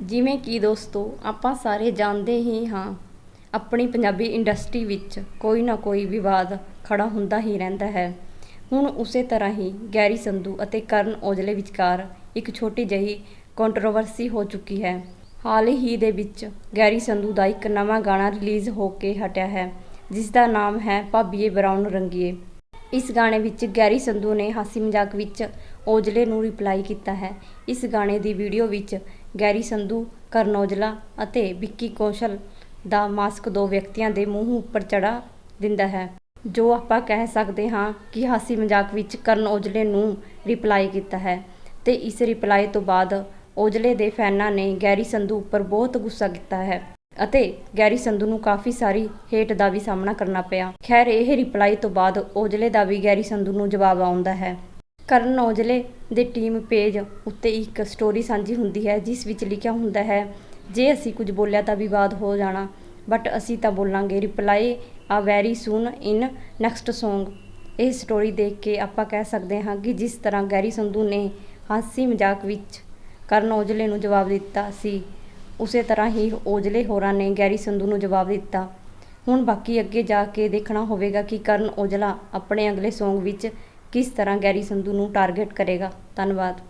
ਜਿਵੇਂ ਕਿ ਦੋਸਤੋ, ਆਪਾਂ ਸਾਰੇ ਜਾਣਦੇ ਹੀ ਹਾਂ, ਆਪਣੀ ਪੰਜਾਬੀ ਇੰਡਸਟਰੀ ਵਿੱਚ ਕੋਈ ਨਾ ਕੋਈ ਵਿਵਾਦ ਖੜਾ ਹੁੰਦਾ ਹੀ ਰਹਿੰਦਾ ਹੈ। ਹੁਣ ਉਸੇ ਤਰ੍ਹਾਂ ਹੀ ਗੈਰੀ ਸੰਧੂ ਅਤੇ ਕਰਨ ਔਜਲੇ ਵਿਚਕਾਰ ਇੱਕ ਛੋਟੀ ਜਿਹੀ ਕੰਟਰੋਵਰਸੀ ਹੋ ਚੁੱਕੀ ਹੈ। ਹਾਲ ਹੀ ਦੇ ਵਿੱਚ ਗੈਰੀ ਸੰਧੂ ਦਾ ਇੱਕ ਨਵਾਂ ਗਾਣਾ ਰਿਲੀਜ਼ ਹੋ ਕੇ ਹਟਿਆ ਹੈ, ਜਿਸ ਦਾ ਨਾਮ ਹੈ ਭਾਬੀਏ ਬਰਾਊਨ ਰੰਗੀਏ। ਇਸ ਗਾਣੇ ਵਿੱਚ ਗੈਰੀ ਸੰਧੂ ਨੇ ਹਾਸੀ ਮਜ਼ਾਕ ਵਿੱਚ ਔਜਲੇ ਨੂੰ ਰਿਪਲਾਈ ਕੀਤਾ ਹੈ। ਇਸ ਗਾਣੇ ਦੀ ਵੀਡੀਓ ਵਿੱਚ ਗੈਰੀ ਸੰਧੂ, ਕਰਨ ਔਜਲਾ ਅਤੇ ਵਿੱਕੀ ਕੌਸ਼ਲ ਦਾ ਮਾਸਕ ਦੋ ਵਿਅਕਤੀਆਂ ਦੇ ਮੂੰਹ ਉੱਪਰ ਚੜਾ ਦਿੰਦਾ ਹੈ। ਜੋ ਆਪਾਂ ਕਹਿ ਸਕਦੇ ਹਾਂ ਕਿ ਹਾਸੀ ਮਜ਼ਾਕ ਵਿੱਚ ਕਰਨ ਔਜਲੇ ਨੂੰ ਰਿਪਲਾਈ ਕੀਤਾ ਹੈ ਤੇ ਇਸ ਰਿਪਲਾਈ ਤੋਂ ਬਾਅਦ ਔਜਲੇ ਦੇ ਫੈਨਾਂ ਨੇ ਗੈਰੀ ਸੰਧੂ ਉੱਪਰ ਬਹੁਤ ਗੁੱਸਾ ਕੀਤਾ ਹੈ ਅਤੇ ਗੈਰੀ ਸੰਧੂ ਨੂੰ ਕਾਫੀ ਸਾਰੀ ਹੇਟ ਦਾ ਵੀ ਸਾਹਮਣਾ ਕਰਨਾ ਪਿਆ। ਖੈਰ, ਇਹ ਰਿਪਲਾਈ ਤੋਂ ਬਾਅਦ ਔਜਲੇ ਦਾ ਵੀ ਗੈਰੀ ਸੰਧੂ ਨੂੰ ਜਵਾਬ ਆਉਂਦਾ ਹੈ। ਕਰਨ ਔਜਲੇ ਦੇ ਟੀਮ ਪੇਜ ਉੱਤੇ ਇੱਕ ਸਟੋਰੀ ਸਾਂਝੀ ਹੁੰਦੀ ਹੈ, ਜਿਸ ਵਿੱਚ ਲਿਖਿਆ ਹੁੰਦਾ ਹੈ, ਜੇ ਅਸੀਂ ਕੁਝ ਬੋਲਿਆ ਤਾਂ ਵਿਵਾਦ ਹੋ ਜਾਣਾ ਬਟ ਅਸੀਂ ਤਾਂ ਬੋਲਾਂਗੇ ਰਿਪਲਾਈ ਆ very soon in next Song ਇਹ ਸਟੋਰੀ ਦੇਖ ਕੇ ਆਪਾਂ ਕਹਿ ਸਕਦੇ ਹਾਂ ਕਿ ਜਿਸ ਤਰ੍ਹਾਂ ਗੈਰੀ ਸੰਧੂ ਨੇ ਹਾਸੀ ਮਜ਼ਾਕ ਵਿੱਚ ਕਰਨ ਔਜਲੇ ਨੂੰ ਜਵਾਬ ਦਿੱਤਾ ਸੀ, ਉਸੇ ਤਰ੍ਹਾਂ ਹੀ ਔਜਲੇ ਹੋਰਾਂ ਨੇ ਗੈਰੀ ਸੰਧੂ ਨੂੰ ਜਵਾਬ ਦਿੱਤਾ। ਹੁਣ ਬਾਕੀ ਅੱਗੇ ਜਾ ਕੇ ਦੇਖਣਾ ਹੋਵੇਗਾ ਕਿ ਕਰਨ ਔਜਲਾ ਆਪਣੇ ਅਗਲੇ Song ਵਿੱਚ ਕਿਸ ਤਰ੍ਹਾਂ ਗੈਰੀ ਸੰਧੂ ਨੂੰ ਟਾਰਗੇਟ ਕਰੇਗਾ? ਧੰਨਵਾਦ।